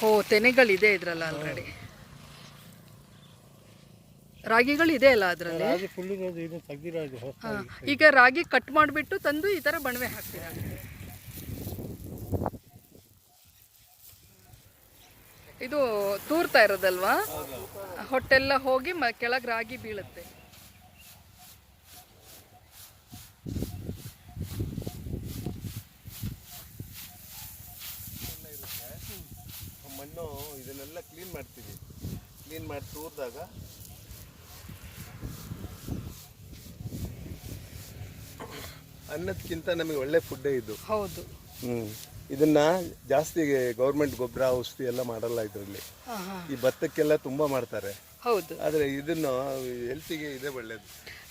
ಓ ತೆನೆಗಳಿದೆ ಇದ್ರಲ್ಲ ಆಲ್ರೆಡಿ ರಾಗಿಗಳಿದೆ ಅಲ್ಲ ಅದರಲ್ಲಿ? ರಾಗಿ ಇದು ಈಗ ರಾಗಿ ಕಟ್ ಮಾಡಿಬಿಟ್ಟು ತಂದು ಈ ತರ ಬಣವೆ ಹಾಕ್ತೀರಾ? ಇದು ತೂರ್ತಾ ಇರೋದಲ್ವಾ? ಹೊಟ್ಟೆಲ್ಲ ಹೋಗಿ ಮ ಕೆಳಗೆ ರಾಗಿ ಬೀಳುತ್ತೆ ಮಣ್ಣು ಇದನ್ನೆಲ್ಲ ಕ್ಲೀನ್ ಮಾಡ್ತೀವಿ ಕ್ಲೀನ್ ಮಾಡಿ ತೂರ್ದಾಗ ಅನ್ನದಕ್ಕಿಂತ ನಮಗೆ ಒಳ್ಳೆ ಫುಡ್ಡೇ ಇದು. ಹೌದು. ಹ್ಞೂ ಇದನ್ನ ಜಾಸ್ತಿ ಗೌರ್ಮೆಂಟ್ ಗೊಬ್ಬರ ಔಷಧಿ ಎಲ್ಲ ಮಾಡಲ್ಲ ಇದರಲ್ಲಿ. ಈ ಭತ್ತಕ್ಕೆಲ್ಲ ತುಂಬಾ ಮಾಡ್ತಾರೆ. ಹೌದು. ಆದ್ರೆ ಇದನ್ನು ಹೆಲ್ತಿಗೆ ಇದೇ ಒಳ್ಳೇದು.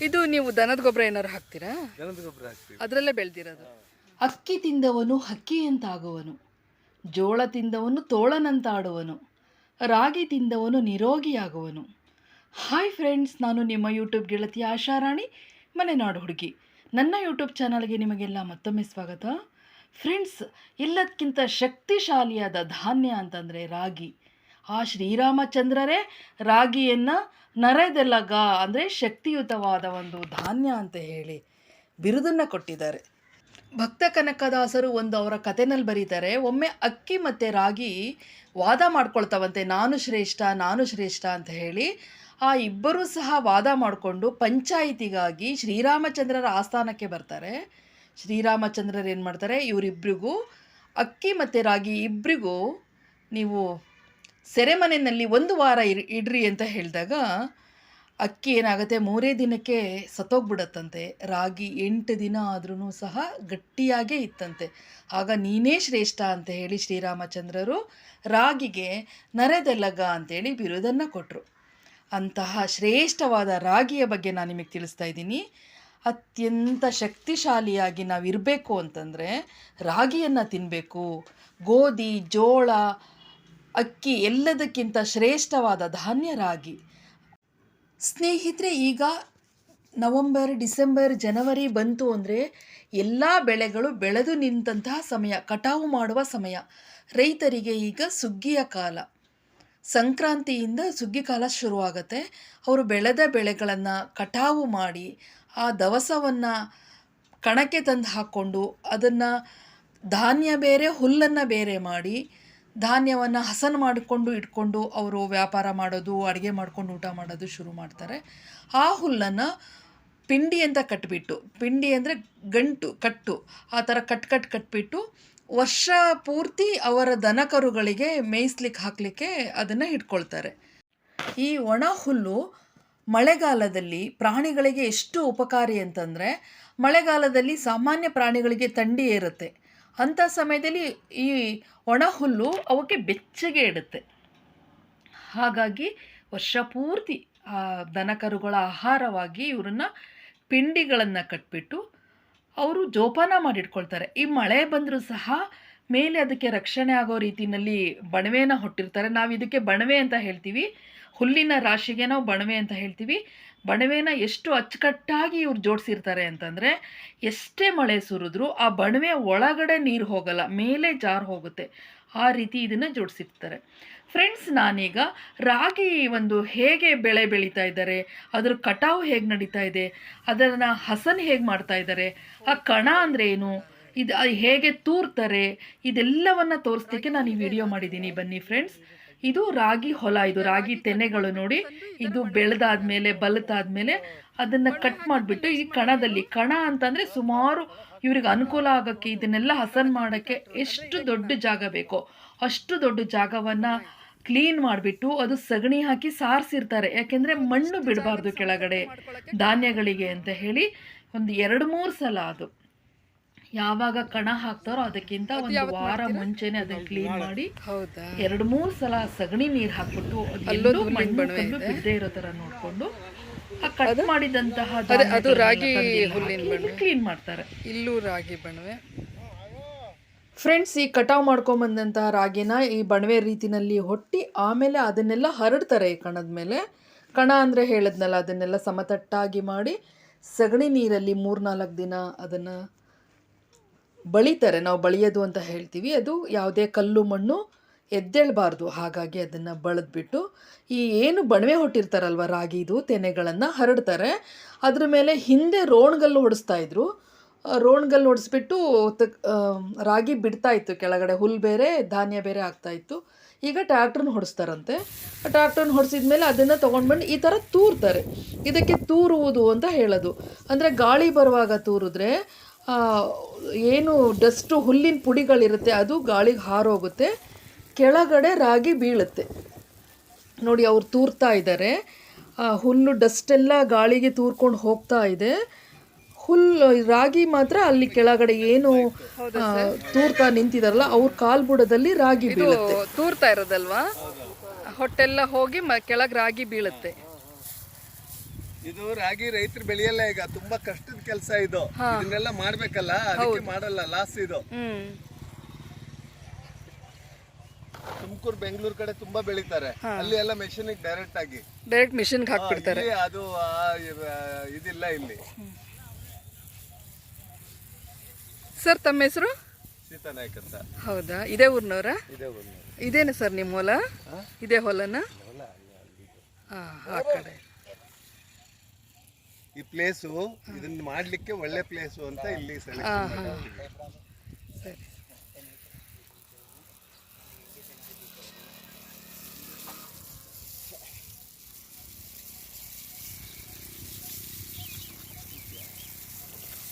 ಇದು ನೀವು ದನದ ಗೊಬ್ಬರ ಏನಾದ್ರು ಹಾಕ್ತೀರಾ? ದನದ ಗೊಬ್ಬರ ಹಾಕ್ತೀವಿ. ಅದರಲ್ಲೇ ಬೆಳೆದಿರೋದು. ಅಕ್ಕಿ ತಿಂದವನು ಹಕ್ಕಿಯಂತಾಗುವನು ಜೋಳ ತಿಂದವನು ತೋಳನಂತಾಡುವನು. ರಾಗಿ ತಿಂದವನು ನಿರೋಗಿಯಾಗುವನು. ಹಾಯ್ ಫ್ರೆಂಡ್ಸ್ ನಾನು ನಿಮ್ಮ ಯೂಟ್ಯೂಬ್ ಗೆಳತಿ ಆಶಾರಾಣಿ ಮಲೆನಾಡು ಹುಡುಗಿ. ನನ್ನ ಯೂಟ್ಯೂಬ್ ಚಾನಲ್ಗೆ ನಿಮಗೆಲ್ಲ ಮತ್ತೊಮ್ಮೆ ಸ್ವಾಗತ. ಫ್ರೆಂಡ್ಸ್ ಎಲ್ಲದಕ್ಕಿಂತ ಶಕ್ತಿಶಾಲಿಯಾದ ಧಾನ್ಯ ಅಂತಂದರೆ ರಾಗಿ. ಆ ಶ್ರೀರಾಮಚಂದ್ರರೇ, ರಾಗಿಯನ್ನು ನರೆದೆಲಗ ಅಂದರೆ ಶಕ್ತಿಯುತವಾದ ಒಂದು ಧಾನ್ಯ ಅಂತ ಹೇಳಿ ಬಿರುದನ್ನು ಕೊಟ್ಟಿದ್ದಾರೆ. ಭಕ್ತ ಕನಕದಾಸರು ಒಂದು ಅವರ ಕಥೆನಲ್ಲಿ ಬರೀತಾರೆ, ಒಮ್ಮೆ ಅಕ್ಕಿ ಮತ್ತು ರಾಗಿ ವಾದ ಮಾಡ್ಕೊಳ್ತಾವಂತೆ, ನಾನು ಶ್ರೇಷ್ಠ ನಾನು ಶ್ರೇಷ್ಠ ಅಂತ ಹೇಳಿ, ಆ ಇಬ್ಬರೂ ಸಹ ವಾದ ಮಾಡಿಕೊಂಡು ಪಂಚಾಯಿತಿಗಾಗಿ ಶ್ರೀರಾಮಚಂದ್ರರ ಆಸ್ಥಾನಕ್ಕೆ ಬರ್ತಾರೆ. ಶ್ರೀರಾಮಚಂದ್ರರು ಏನು ಮಾಡ್ತಾರೆ ಇವರಿಬ್ಬರಿಗೂ ಅಕ್ಕಿ ಮತ್ತು ರಾಗಿ ಇಬ್ಬರಿಗೂ ನೀವು ಸೆರೆಮನೆಯಲ್ಲಿ ಒಂದು ವಾರ ಇಡ್ರಿ ಅಂತ ಹೇಳಿದಾಗ ಅಕ್ಕಿ ಏನಾಗುತ್ತೆ? ಮೂರೇ ದಿನಕ್ಕೆ ಸತ್ತೋಗ್ಬಿಡತ್ತಂತೆ. ರಾಗಿ ಎಂಟು ದಿನ ಆದ್ರೂ ಸಹ ಗಟ್ಟಿಯಾಗೇ ಇತ್ತಂತೆ. ಆಗ ನೀನೇ ಶ್ರೇಷ್ಠ ಅಂತ ಹೇಳಿ ಶ್ರೀರಾಮಚಂದ್ರರು ರಾಗಿಗೆ ನರೆದೆಲ್ಲಗ ಅಂತೇಳಿ ಬಿರುದನ್ನು ಕೊಟ್ಟರು ಅಂತಹ ಶ್ರೇಷ್ಠವಾದ ರಾಗಿಯ ಬಗ್ಗೆ ನಾನು ನಿಮಗೆ ತಿಳಿಸ್ತಾ ಇದ್ದೀನಿ. ಅತ್ಯಂತ ಶಕ್ತಿಶಾಲಿಯಾಗಿ ನಾವು ಇರಬೇಕು ಅಂತಂದರೆ ರಾಗಿಯನ್ನು ತಿನ್ನಬೇಕು ಗೋಧಿ, ಜೋಳ, ಅಕ್ಕಿ ಎಲ್ಲದಕ್ಕಿಂತ ಶ್ರೇಷ್ಠವಾದ ಧಾನ್ಯ ರಾಗಿ. ಸ್ನೇಹಿತರೆ, ಈಗ ನವಂಬರ್, ಡಿಸೆಂಬರ್, ಜನವರಿ ಬಂತು ಅಂದರೆ ಎಲ್ಲ ಬೆಳೆಗಳು ಬೆಳೆದು ನಿಂತಹ ಸಮಯ, ಕಟಾವು ಮಾಡುವ ಸಮಯ. ರೈತರಿಗೆ ಈಗ ಸುಗ್ಗಿಯ ಕಾಲ. ಸಂಕ್ರಾಂತಿಯಿಂದ ಸುಗ್ಗಿ ಕಾಲ ಶುರುವಾಗುತ್ತೆ. ಅವರು ಬೆಳೆದ ಬೆಳೆಗಳನ್ನು ಕಟಾವು ಮಾಡಿ, ಆ ದವಸವನ್ನು ಕಣಕ್ಕೆ ತಂದು ಹಾಕ್ಕೊಂಡು ಅದನ್ನು ಧಾನ್ಯ ಬೇರೆ, ಹುಲ್ಲನ್ನು ಬೇರೆ ಮಾಡಿ ಧಾನ್ಯವನ್ನು ಹಸನ್ ಮಾಡಿಕೊಂಡು ಇಟ್ಕೊಂಡು ಅವರು ವ್ಯಾಪಾರ ಮಾಡೋದು, ಅಡುಗೆ ಮಾಡ್ಕೊಂಡು ಊಟ ಮಾಡೋದು ಶುರು ಮಾಡ್ತಾರೆ. ಆ ಹುಲ್ಲನ್ನು ಪಿಂಡಿ ಅಂತ ಕಟ್ಬಿಟ್ಟು, ಪಿಂಡಿ ಅಂದರೆ ಗಂಟು, ಕಟ್ಟು, ಆ ಥರ ಕಟ್ ಕಟ್ ಕಟ್ಬಿಟ್ಟು ವರ್ಷ ಪೂರ್ತಿ ಅವರ ದನಕರುಗಳಿಗೆ ಮೇಯಿಸ್ಲಿಕ್ಕೆ ಹಾಕಲಿಕ್ಕೆ ಅದನ್ನು ಇಟ್ಕೊಳ್ತಾರೆ. ಈ ಒಣ ಹುಲ್ಲು ಮಳೆಗಾಲದಲ್ಲಿ ಪ್ರಾಣಿಗಳಿಗೆ ಎಷ್ಟು ಉಪಕಾರಿ ಅಂತಂದರೆ ಮಳೆಗಾಲದಲ್ಲಿ ಸಾಮಾನ್ಯ ಪ್ರಾಣಿಗಳಿಗೆ ಥಂಡಿ ಇರುತ್ತೆ ಅಂಥ ಸಮಯದಲ್ಲಿ ಈ ಒಣ ಹುಲ್ಲು ಅವಕ್ಕೆ ಬೆಚ್ಚಗೆ ಇಡುತ್ತೆ. ಹಾಗಾಗಿ ವರ್ಷ ಪೂರ್ತಿ ಆ ದನಕರುಗಳ ಆಹಾರವಾಗಿ ಇವರನ್ನು ಪಿಂಡಿಗಳನ್ನು ಕಟ್ಬಿಟ್ಟು ಅವರು ಜೋಪಾನ ಮಾಡಿಟ್ಕೊಳ್ತಾರೆ. ಈ ಮಳೆ ಬಂದರೂ ಸಹ ಮೇಲೆ ಅದಕ್ಕೆ ರಕ್ಷಣೆ ಆಗೋ ರೀತಿಯಲ್ಲಿ ಬಣವೆನ ಹೊಟ್ಟಿರ್ತಾರೆ. ನಾವು ಇದಕ್ಕೆ ಬಣವೆ ಅಂತ ಹೇಳ್ತೀವಿ. ಹುಲ್ಲಿನ ರಾಶಿಗೆ ನಾವು ಬಣವೆ ಅಂತ ಹೇಳ್ತೀವಿ. ಬಣವೆನ ಎಷ್ಟು ಅಚ್ಚುಕಟ್ಟಾಗಿ ಇವ್ರು ಜೋಡಿಸಿರ್ತಾರೆ ಅಂತಂದರೆ, ಎಷ್ಟೇ ಮಳೆ ಸುರಿದ್ರೂ ಆ ಬಣವೆ ಒಳಗಡೆ ನೀರು ಹೋಗಲ್ಲ, ಮೇಲೆ ಜಾರು ಹೋಗುತ್ತೆ. ಆ ರೀತಿ ಇದನ್ನು ಜೋಡಿಸಿರ್ತಾರೆ. ಫ್ರೆಂಡ್ಸ್ ನಾನೀಗ ರಾಗಿ ಒಂದು ಹೇಗೆ ಬೆಳೆ ಬೆಳೀತಾ ಇದ್ದಾರೆ, ಅದರ ಕಟಾವು ಹೇಗೆ ನಡೀತಾ ಇದೆ, ಅದನ್ನು ಹಸನ್ ಹೇಗೆ ಮಾಡ್ತಾ ಇದ್ದಾರೆ, ಆ ಕಣ ಅಂದರೆ ಏನು, ಇದು ಹೇಗೆ ತೂರ್ತಾರೆ, ಇದೆಲ್ಲವನ್ನು ತೋರಿಸ್ಲಿಕ್ಕೆ ನಾನು ಈ ವಿಡಿಯೋ ಮಾಡಿದ್ದೀನಿ ಬನ್ನಿ ಫ್ರೆಂಡ್ಸ್ ಇದು ರಾಗಿ ಹೊಲ ಇದು ರಾಗಿ ತೆನೆಗಳು ನೋಡಿ ಇದು ಬೆಳೆದಾದ್ಮೇಲೆ ಬಲತಾದ್ಮೇಲೆ ಅದನ್ನು ಕಟ್ ಮಾಡಿಬಿಟ್ಟು ಈ ಕಣದಲ್ಲಿ ಕಣ ಅಂತಂದರೆ ಸುಮಾರು ಇವ್ರಿಗೆ ಅನುಕೂಲ ಆಗಕ್ಕೆ ಇದನ್ನೆಲ್ಲ ಹಸನ್ ಮಾಡೋಕ್ಕೆ ಎಷ್ಟು ದೊಡ್ಡ ಜಾಗ ಬೇಕೋ. ಅಷ್ಟು ದೊಡ್ಡ ಜಾಗವನ್ನು ಕ್ಲೀನ್ ಮಾಡಿಬಿಟ್ಟು ಅದು ಸಗಣಿ ಹಾಕಿ ಸಾರಿಸಿರ್ತಾರೆ. ಯಾಕೆಂದರೆ ಮಣ್ಣು ಬಿಡಬಾರ್ದು ಕೆಳಗಡೆ ಧಾನ್ಯಗಳಿಗೆ ಅಂತ ಹೇಳಿ ಒಂದು ಎರಡು ಮೂರು ಸಲ ಅದು. ಯಾವಾಗ ಕಣ ಹಾಕ್ತಾರೋ ಅದಕ್ಕಿಂತ ಒಂದು ವಾರ ಮುಂಚೆನೆ ಅದನ್ನ ಕ್ಲೀನ್ ಮಾಡಿ ಹೌದಾ? ಎರಡು ಮೂರು ಸಲ ಸಗಣಿ ನೀರು ಹಾಕ್ಬಿಟ್ಟು ಅದೆಲ್ಲೂ ಮಣ್ಣು ಬಿದ್ದೇ ಇರೋ ತರ ನೋಡ್ಕೊಂಡು ಆ ಕಟ್ ಮಾಡಿದಂತಹ ಅದು ರಾಗಿ ಹುಲ್ಲಿನ ಬಣವೆ. ಕ್ಲೀನ್ ಮಾಡ್ತಾರೆ. ಇಲ್ಲೂ ರಾಗಿ ಬಣವೆ. ಫ್ರೆಂಡ್ಸ್ ಈ ಕಟಾವು ಮಾಡ್ಕೊಂಬಂದಂತಹ ರಾಗಿನ ಈ ಬಣವೆ ರೀತಿನಲ್ಲಿ ಹೊಟ್ಟಿ ಆಮೇಲೆ ಅದನ್ನೆಲ್ಲ ಹರಡ್ತಾರೆ ಈ ಕಣದ ಮೇಲೆ. ಕಣ ಅಂದರೆ ಹೇಳಿದ್ನಲ್ಲ ಅದನ್ನೆಲ್ಲ ಸಮತಟ್ಟಾಗಿ ಮಾಡಿ ಸಗಣಿ ನೀರಲ್ಲಿ ಮೂರ್ನಾಲ್ಕು ದಿನ ಅದನ್ನು ಬಳಿತಾರೆ, ನಾವು ಬಳಿಯೋದು ಅಂತ ಹೇಳ್ತೀವಿ. ಅದು ಯಾವುದೇ ಕಲ್ಲು ಮಣ್ಣು ಎದ್ದೇಳಬಾರ್ದು. ಹಾಗಾಗಿ ಅದನ್ನು ಬಳದ್ಬಿಟ್ಟು ಈ ಏನು ಬಣವೆ ಹೊಟ್ಟಿರ್ತಾರಲ್ವ ರಾಗಿದು ತೆನೆಗಳನ್ನು ಹರಡ್ತಾರೆ. ಅದ್ರ ಮೇಲೆ ಹಿಂದೆ ರೋಣ್ಗಲ್ಲು ಹೊಡಿಸ್ತಾ ಇದ್ರು. ರೋಣ್ಗಲ್ಲು ಹೊಡಿಸ್ಬಿಟ್ಟು ರಾಗಿ ಬಿಡ್ತಾ ಇತ್ತು. ಕೆಳಗಡೆ ಹುಲ್ಲು ಬೇರೆ, ಧಾನ್ಯ ಬೇರೆ ಆಗ್ತಾ ಇತ್ತು. ಈಗ ಟ್ಯಾಕ್ಟ್ರನ್ನ ಹೊಡಿಸ್ತಾರಂತೆ. ಟ್ಯಾಕ್ಟ್ರನ್ನ ಹೊಡಿಸಿದ ಮೇಲೆ ಅದನ್ನು ತೊಗೊಂಡ್ಬಂದು ಈ ಥರ ತೂರ್ತಾರೆ. ಇದಕ್ಕೆ ತೂರುವುದು ಅಂತ ಹೇಳೋದು. ಅಂದರೆ ಗಾಳಿ ಬರುವಾಗ ತೂರಿದ್ರೆ ಏನು ಡಸ್ಟು ಹುಲ್ಲಿನ ಪುಡಿಗಳಿರುತ್ತೆ ಅದು ಗಾಳಿಗೆ ಹಾರೋಗುತ್ತೆ. ಕೆಳಗಡೆ ರಾಗಿ ಬೀಳುತ್ತೆ. ನೋಡಿ ಅವ್ರು ತೂರ್ತಾ ಇದ್ದಾರೆ. ಹುಲ್ಲು ಡಸ್ಟೆಲ್ಲ ಎಲ್ಲ ಗಾಳಿಗೆ ತೂರ್ಕೊಂಡು ಹೋಗ್ತಾ ಇದೆ. ಹುಲ್ಲು ರಾಗಿ ಮಾತ್ರ ಅಲ್ಲಿ ಕೆಳಗಡೆ ಏನು ತೂರ್ತಾ ನಿಂತಿದಾರಲ್ಲ ಅವ್ರ ಕಾಲ್ಬುಡದಲ್ಲಿ ರಾಗಿ ಬೀಳುತ್ತೆ. ತೂರ್ತಾ ಇರೋದಲ್ವಾ? ಹೊಟ್ಟೆಲ್ಲ ಹೋಗಿ ಮ ಕೆಳಗೆ ರಾಗಿ ಬೀಳುತ್ತೆ. ಇದು ರಾಗಿ ರೈತರು ಬೆಳೆಯಲ್ಲ ಈಗ ತುಂಬಾ ಕಷ್ಟದ ಕೆಲಸ ಇದು. ಇದನ್ನೆಲ್ಲ ಮಾಡ್ಬೇಕಲ್ಲ ಅದಕ್ಕೆ ಮಾಡಲ್ಲ ಲಾಸ್ ಇದು. ತುಮಕೂರು ಬೆಂಗಳೂರು ಕಡೆ ತುಂಬಾ ಬೆಳಿತಾರೆ. ಅಲ್ಲಿ ಎಲ್ಲ ಮೆಷಿನ್ ಡೈರೆಕ್ಟ್ ಆಗಿ. ಡೈರೆಕ್ಟ್ ಮಿಷಿನ್ಗೆ ಹಾಕ್ಬಿಡ್ತಾರೆ. ಅದು ಇದಿಲ್ಲ ಇಲ್ಲಿ. ಸರ್ ತಮ್ಮ ಹೆಸರು? ಸೀತಾನಾಯ್ಕ ಅಂತ. ಹೌದಾ? ಇದೇ ಊರ್ನವರ? ಇದೆ ಇದೇನು ಸರ್ ನಿಮ್ಮ ಹೊಲ? ಇದೇ ಹೊಲನ? ಹಾ ಆ ಕಡೆ. ಈ ಪ್ಲೇಸು ಇದನ್ನ ಮಾಡ್ಲಿಕ್ಕೆ ಒಳ್ಳೆ ಪ್ಲೇಸು ಅಂತ ಇಲ್ಲಿ ಸೆಲೆಕ್ಟ್ ಸರಿ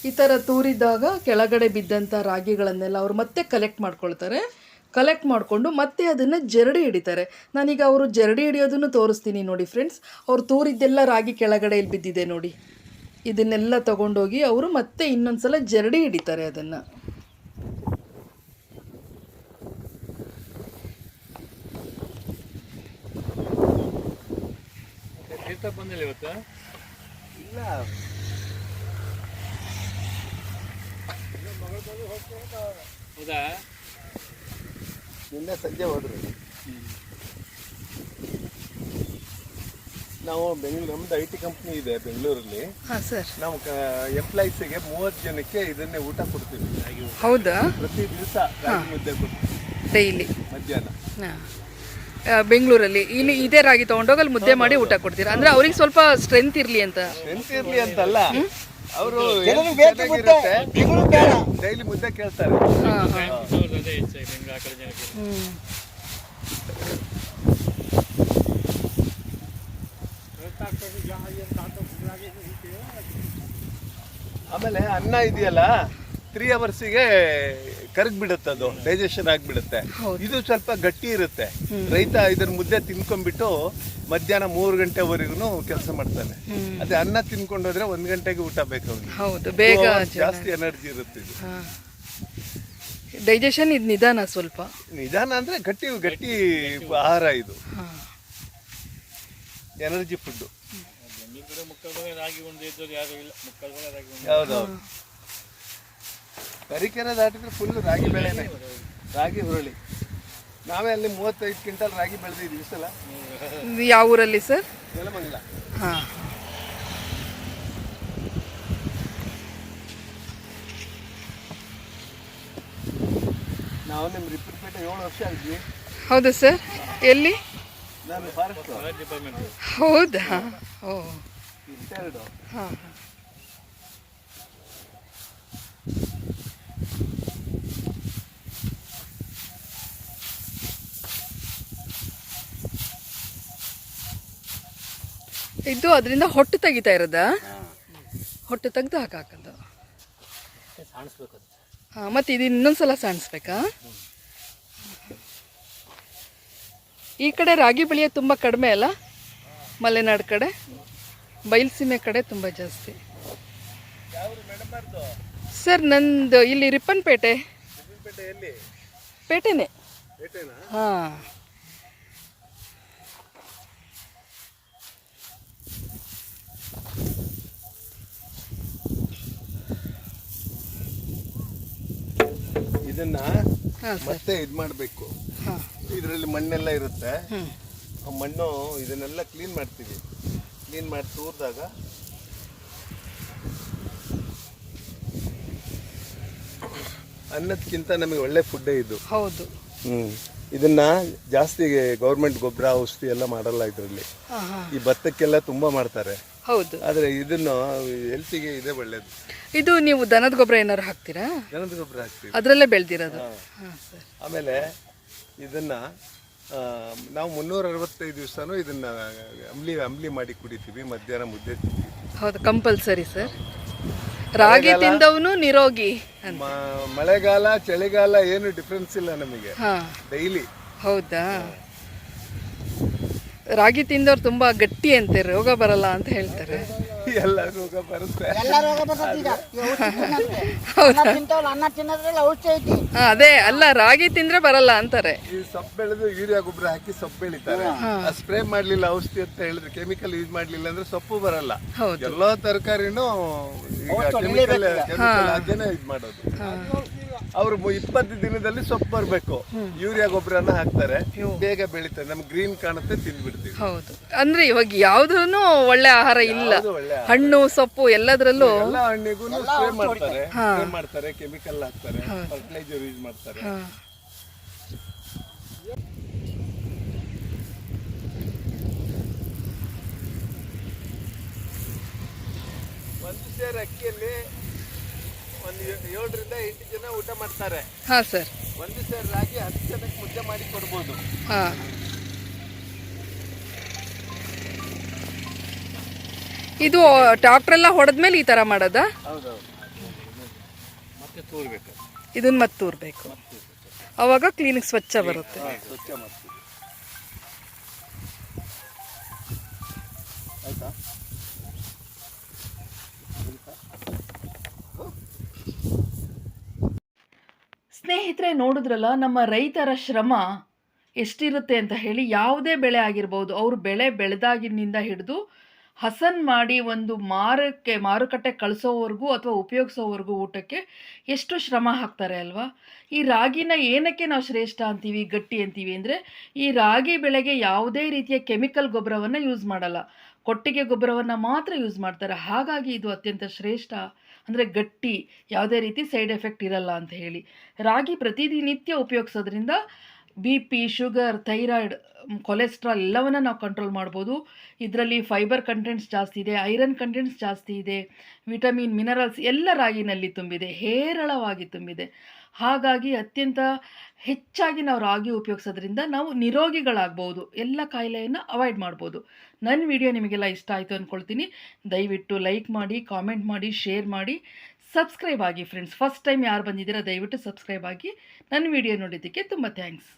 ಈ ಥರ ತೂರಿದಾಗ ಕೆಳಗಡೆ ಬಿದ್ದಂಥ ರಾಗಿಗಳನ್ನೆಲ್ಲ ಅವ್ರು ಮತ್ತೆ ಕಲೆಕ್ಟ್ ಮಾಡ್ಕೊಳ್ತಾರೆ. ಕಲೆಕ್ಟ್ ಮಾಡಿಕೊಂಡು ಮತ್ತೆ ಅದನ್ನು ಜರಡಿ ಹಿಡಿತಾರೆ. ನಾನೀಗ ಅವರು ಜರಡಿ ಹಿಡಿಯೋದನ್ನು ತೋರಿಸ್ತೀನಿ ನೋಡಿ ಫ್ರೆಂಡ್ಸ್ ಅವ್ರು ತೂರಿದ್ದೆಲ್ಲ ರಾಗಿ ಕೆಳಗಡೆ ಇಲ್ಲಿ ಬಿದ್ದಿದೆ ನೋಡಿ. ಇದನ್ನೆಲ್ಲ ತಗೊಂಡೋಗಿ ಅವರು ಮತ್ತೆ ಇನ್ನೊಂದ್ಸಲ ಜರಡಿ ಹಿಡಿತಾರೆ ಅದನ್ನು. ತೀರ್ಥ ಬಂದಿಲ್ಲ ಇವತ್ತು? ಇಲ್ಲ. ಹೌದಾ? ನಿನ್ನೆ ಸಂಜೆ ಹೋದ್ರು. ನಾವು ಬೆಂಗಳೂರು ನಮ್ದು ಐ ಟಿ ಕಂಪ್ನಿ ಇದೆ ಬೆಂಗಳೂರಲ್ಲಿ. ಹಾಂ ಸರ್ ನಾವು ಎಂಪ್ಲಾಯೀಸಿಗೆ ಮೂವತ್ತು ಜನಕ್ಕೆ ಇದನ್ನೇ ಊಟ ಕೊಡ್ತೀವಿ. ಹೌದಾ? ಪ್ರತಿ ದಿವಸ ರಾಗಿ ಮುದ್ದೆ ಕೊಡ್ತೀವಿ. ಡೈಲಿ ಮಧ್ಯಾಹ್ನ. ಹಾಂ. ಬೆಂಗಳೂರಲ್ಲಿ. ಇಲ್ಲಿ ಇದೇ ರಾಗಿ ತಗೊಂಡೋಗಿ ಅಲ್ಲಿ ಮುದ್ದೆ ಮಾಡಿ ಊಟ ಕೊಡ್ತೀರಾ? ಅಂದ್ರೆ ಅವ್ರಿಗೆ ಸ್ವಲ್ಪ ಸ್ಟ್ರೆಂತ್ ಇರಲಿ ಅಂತ. ಸ್ಟ್ರೆಂತ್ ಇರ್ಲಿ ಅಂತಲ್ಲ. ಅವರು ಡೈಲಿ ಮುದ್ದೆ ಕೇಳ್ತಾರೆ. ಹಾಂ ಹಾಂ. ಅದೇ ಇಚ್ಛೆ ಬೆಂಗಳೂರು ಆ ಕಡೆ ಜನಕ್ಕೆ. ಹ್ಞೂ ಆಮೇಲೆ ಅನ್ನ ಇದೆಯಲ್ಲ ತ್ರೀ ಅವರ್ಸಿಗೆ ಕರಗ್ಬಿಡುತ್ತೆ ಅದು ಡೈಜೆಷನ್ ಆಗಿಬಿಡುತ್ತೆ. ಇದು ಸ್ವಲ್ಪ ಗಟ್ಟಿ ಇರುತ್ತೆ. ರೈತ ಇದನ್ನ ಮುದ್ದೆ ತಿನ್ಕೊಂಡ್ಬಿಟ್ಟು ಮಧ್ಯಾಹ್ನ ಮೂರು ಗಂಟೆವರೆಗೂ ಕೆಲಸ ಮಾಡ್ತಾನೆ. ಅದೇ ಅನ್ನ ತಿನ್ಕೊಂಡೋದ್ರೆ ಒಂದ್ ಗಂಟೆಗೆ ಊಟ ಬೇಕು ಹೌದು ಬೇಗ ಜಾಸ್ತಿ ಎನರ್ಜಿ ಇರುತ್ತೆ ಇದು. ಡೈಜೆಷನ್ ಇದು ನಿಧಾನ ಸ್ವಲ್ಪ. ನಿಧಾನ ಅಂದ್ರೆ ಗಟ್ಟಿ ಗಟ್ಟಿ ಆಹಾರ ಇದು. ರಾಗಿ ಫುಡ್ ಹೌದೌದು ತರೀಕೆರೆ ದಾಟಿದ್ರೆ ಫುಲ್ ರಾಗಿ ಬೆಳೆನೇ. ರಾಗಿ ಹುರುಳಿ. ನಾವೇ ಅಲ್ಲಿ ಮೂವತ್ತೈದು ಕ್ವಿಂಟಲ್ ರಾಗಿ ಬೆಳೆದಿದ್ವಿ ಈ ಸಲ. ಯಾವ ಊರಲ್ಲಿ ಸರ್? ನೆಲಮಂಗಲ. ಹಾಂ. ನಾವು ನಿಮ್ಮ ರಿಪೇಟೆ ಏಳು ವರ್ಷ ಆಗಿದ್ವಿ ಹೌದಾ ಸರ್? ಎಲ್ಲಿ? ಹೌದಾ? ಓ. ಹಾಂ. ಇದು ಅದರಿಂದ ಹೊಟ್ಟು ತೆಗಿತಾ ಇರೋದಾ? ಹೊಟ್ಟು ತೆಗೆದು ಹಾಕಾಕದು ಹಾಂ ಮತ್ತು ಇದು ಇನ್ನೊಂದ್ಸಲ ಸಾಣಿಸ್ಬೇಕಾ? ಈ ಕಡೆ ರಾಗಿ ಬೆಳೆಯೋದು ತುಂಬ ಕಡಿಮೆ ಅಲ್ಲ? ಮಲೆನಾಡು ಕಡೆ. ಬಯಲುಸೀಮೆ ಕಡೆ ತುಂಬ ಜಾಸ್ತಿ. ಸರ್ ನಂದು ಇಲ್ಲಿ ರಿಪ್ಪನ್ಪೇಟೆ. ಪೇಟೆ ಎಲ್ಲಿ? ಪೇಟೆನೇ. ಪೇಟೆನಾ? ಹಾಂ. ಇದನ್ನ ಮತ್ತೆ ಇದು ಮಾಡಬೇಕು. ಇದರಲ್ಲಿ ಮಣ್ಣೆಲ್ಲ ಇರುತ್ತೆ. ಆ ಮಣ್ಣು ಇದನ್ನೆಲ್ಲ ಕ್ಲೀನ್ ಮಾಡ್ತೀವಿ. ಕ್ಲೀನ್ ಮಾಡಿ ತೋರಿದಾಗ ಅನ್ನದಕ್ಕಿಂತ ನಮಗೆ ಒಳ್ಳೆ ಫುಡ್ಡೇ ಇದು. ಹೌದು. ಹ್ಞೂ ಇದನ್ನ ಜಾಸ್ತಿ ಗೌರ್ಮೆಂಟ್ ಗೊಬ್ಬರ ಔಷಧಿ ಎಲ್ಲ ಮಾಡಲ್ಲ ಇದರಲ್ಲಿ. ಈ ಭತ್ತಕ್ಕೆಲ್ಲ ತುಂಬಾ ಮಾಡ್ತಾರೆ. ಹೌದು. ಆದ್ರೆ ಇದನ್ನು ಹೆಲ್ತಿಗೆ ಇದೇ ಒಳ್ಳೇದು. ಇದು ನೀವು ದನದ ಗೊಬ್ಬರ ಏನಾದ್ರು ಹಾಕ್ತೀರಾ? ದನದ ಗೊಬ್ಬರ ಹಾಕ್ತೀವಿ. ಅದರಲ್ಲೇ ಬೆಳೆದಿರೋದು. ಆಮೇಲೆ ಇದನ್ನ ನಾವು ಮುನ್ನೂರ ಅರವತ್ತೈದು ದಿವಸನೂ ಇದನ್ನ ಅಂಬ್ಲಿ ಅಂಬ್ಲಿ ಮಾಡಿ ಕುಡಿತೀವಿ ಮಧ್ಯಾಹ್ನ ಮುದ್ದೆ ಹೌದು ಕಂಪಲ್ಸರಿ ಸರ್. ರಾಗಿ ತಿಂದವನು ನಿರೋಗಿ ಮಳೆಗಾಲ ಚಳಿಗಾಲ ಏನು ಡಿಫ್ರೆನ್ಸ್ ಇಲ್ಲ ನಮಗೆ. ಡೈಲಿ ಹೌದಾ? ರಾಗಿ ತಿಂದವ್ರು ತುಂಬಾ ಗಟ್ಟಿ ಅಂತೆ ರೋಗ ಬರಲ್ಲ ಅಂತ ಹೇಳ್ತಾರೆ. ಎಲ್ಲ ರೋಗ ಬರುತ್ತೆ. ಎಲ್ಲ ರೋಗ ಬರ್ತದೆ ಈಗ. ಈ ಔಷಧಿ ತಿನ್ನಕ್ಕೆ. ಅನ್ನ ತಿಂತಾವಲ್ಲ ಅನ್ನ ತಿನ್ನೋದ್ರಲ್ಲಿ ಔಷಧಿ ಐತಿ. ಹಾ, ಅದೇ ಅಲ್ಲ ರಾಗಿ ತಿಂದ್ರೆ ಬರಲ್ಲ ಅಂತಾರೆ. ಈ ಸೊಪ್ಪು ಬೆಳೆದು ಯೂರಿಯಾ ಗೊಬ್ಬರ ಹಾಕಿ ಸೊಪ್ಪು ಬೆಳಿತಾರೆ. ಸ್ಪ್ರೇ ಮಾಡ್ಲಿಲ್ಲ ಔಷಧಿ ಅಂತ ಹೇಳಿದ್ರೆ ಕೆಮಿಕಲ್ ಯೂಸ್ ಮಾಡ್ಲಿಲ್ಲ ಅಂದ್ರೆ ಸೊಪ್ಪು ಬರಲ್ಲ. ಹೌದು. ಎಲ್ಲಾ ತರಕಾರಿನೂ ಈಗ ಹಾಕೇನೆ ಇದ್ ಮಾಡೋದು. ಅವ್ರು ಇಪ್ಪತ್ತು ದಿನದಲ್ಲಿ ಸೊಪ್ಪು ಬರ್ಬೇಕು. ಯೂರಿಯಾ ಗೊಬ್ಬರನ ಹಾಕ್ತಾರೆ. ಬೇಗ ಬೆಳಿತಾರೆ ನಮ್ಗೆ ಗ್ರೀನ್ ಕಾಣುತ್ತೆ ತಿಂದ್ಬಿಡ್ತೀವಿ. ಹೌದು. ಅಂದ್ರೆ ಇವಾಗ ಯಾವ್ದೂ ಒಳ್ಳೆ ಆಹಾರ ಇಲ್ಲ. ಒಳ್ಳೆ ಹಣ್ಣು ಸೊಪ್ಪು ಎಲ್ಲದರಲ್ಲೂ ಎಲ್ಲ ಹಣ್ಣಿಗೂ ಸ್ಪ್ರೇ ಮಾಡ್ತಾರೆ. ಸ್ಪ್ರೇ ಮಾಡ್ತಾರೆ ಕೆಮಿಕಲ್ ಹಾಕ್ತಾರೆ ಫರ್ಟಿಲೈಸರ್ ಯೂಸ್ ಮಾಡ್ತಾರೆ. ಒಂದು ಸೇರ್ ಅಕ್ಕಿಯಲ್ಲಿ ಒಂದು ಏಳರಿಂದ ಎಂಟು ಜನ ಊಟ ಮಾಡ್ತಾರೆ. ಹಾ ಸರ್. ಒಂದು ಸೇರ್ ರಾಗಿ ಹತ್ತು ಜನಕ್ಕೆ ಮುದ್ದೆ ಮಾಡಿ ಕೊಡ್ಬೋದು. ಹಾ. ಇದು ಟ್ರಾಕ್ಟರ್ ಎಲ್ಲ ಹೊಡೆದ್ಮೇಲೆ ಈ ತರ ಮಾಡೋದಾ? ಹೌದೌದು. ಮತ್ತೆ ತೋರ್ಬೇಕು. ಇದನ್ನ ಮತ್ತೆ ತೂರ್ಬೇಕು. ಅವಾಗ ಕ್ಲೀನಿಕ್ ಸ್ವಚ್ಛ ಬರುತ್ತೆ. ಸ್ವಚ್ಛ ಮಾಡ್ತೀವಿ. ಸ್ನೇಹಿತರೆ ನೋಡಿದ್ರಲ್ಲ, ನಮ್ಮ ರೈತರ ಶ್ರಮ ಎಷ್ಟಿರುತ್ತೆ ಅಂತ ಹೇಳಿ ಯಾವುದೇ ಬೆಳೆ ಆಗಿರ್ಬೋದು, ಅವರು ಬೆಳೆ ಬೆಳೆದಾಗಿನಿಂದ ಹಿಡಿದು ಹಸನ್ ಮಾಡಿ ಒಂದು ಮಾರಕ್ಕೆ, ಮಾರುಕಟ್ಟೆ ಕಳಿಸೋವರೆಗೂ ಅಥವಾ ಉಪಯೋಗಿಸೋವರೆಗೂ ಊಟಕ್ಕೆ ಎಷ್ಟು ಶ್ರಮ ಹಾಕ್ತಾರೆ ಅಲ್ವಾ? ಈ ರಾಗಿನ ಏನಕ್ಕೆ ನಾವು ಶ್ರೇಷ್ಠ ಅಂತೀವಿ, ಗಟ್ಟಿ ಅಂತೀವಿ ಅಂದರೆ, ಈ ರಾಗಿ ಬೆಳೆಗೆ ಯಾವುದೇ ರೀತಿಯ ಕೆಮಿಕಲ್ ಗೊಬ್ಬರವನ್ನು ಯೂಸ್ ಮಾಡಲ್ಲ. ಕೊಟ್ಟಿಗೆ ಗೊಬ್ಬರವನ್ನು ಮಾತ್ರ ಯೂಸ್ ಮಾಡ್ತಾರೆ. ಹಾಗಾಗಿ ಇದು ಅತ್ಯಂತ ಶ್ರೇಷ್ಠ ಅಂದರೆ ಗಟ್ಟಿ, ಯಾವುದೇ ರೀತಿ ಸೈಡ್ ಎಫೆಕ್ಟ್ ಇರಲ್ಲ ಅಂತ ಹೇಳಿ. ರಾಗಿ ಪ್ರತಿನಿತ್ಯ ಉಪಯೋಗಿಸೋದ್ರಿಂದ B P, sugar, thyroid, cholesterol ಎಲ್ಲವನ್ನು ನಾವು ಕಂಟ್ರೋಲ್ ಮಾಡ್ಬೋದು. ಇದರಲ್ಲಿ ಫೈಬರ್ ಕಂಟೆಂಟ್ಸ್ ಜಾಸ್ತಿ ಇದೆ, ಐರನ್ ಕಂಟೆಂಟ್ಸ್ ಜಾಸ್ತಿ ಇದೆ, ವಿಟಮಿನ್, ಮಿನರಲ್ಸ್ ಎಲ್ಲ ರಾಗಿನಲ್ಲಿ ತುಂಬಿದೆ, ಹೇರಳವಾಗಿ ತುಂಬಿದೆ. ಹಾಗಾಗಿ ಅತ್ಯಂತ ಹೆಚ್ಚಾಗಿ ನಾವು ರಾಗಿ ಉಪಯೋಗಿಸೋದ್ರಿಂದ ನಾವು ನಿರೋಗಿಗಳಾಗ್ಬೋದು. ಎಲ್ಲ ಕಾಯಿಲೆಯನ್ನು ಅವಾಯ್ಡ್ ಮಾಡ್ಬೋದು. ನನ್ನ ವಿಡಿಯೋ ನಿಮಗೆಲ್ಲ ಇಷ್ಟ ಆಯಿತು ಅಂದ್ಕೊಳ್ತೀನಿ ದಯವಿಟ್ಟು ಲೈಕ್ ಮಾಡಿ ಕಾಮೆಂಟ್ ಮಾಡಿ ಶೇರ್ ಮಾಡಿ. ಸಬ್ಸ್ಕ್ರೈಬ್ ಆಗಿ ಫ್ರೆಂಡ್ಸ್ ಫಸ್ಟ್ ಟೈಮ್ ಯಾರು ಬಂದಿದ್ದೀರಾ ದಯವಿಟ್ಟು ಸಬ್ಸ್ಕ್ರೈಬ್ ಆಗಿ. ನನ್ನ ವಿಡಿಯೋ ನೋಡಿದ್ದಕ್ಕೆ ತುಂಬ ಥ್ಯಾಂಕ್ಸ್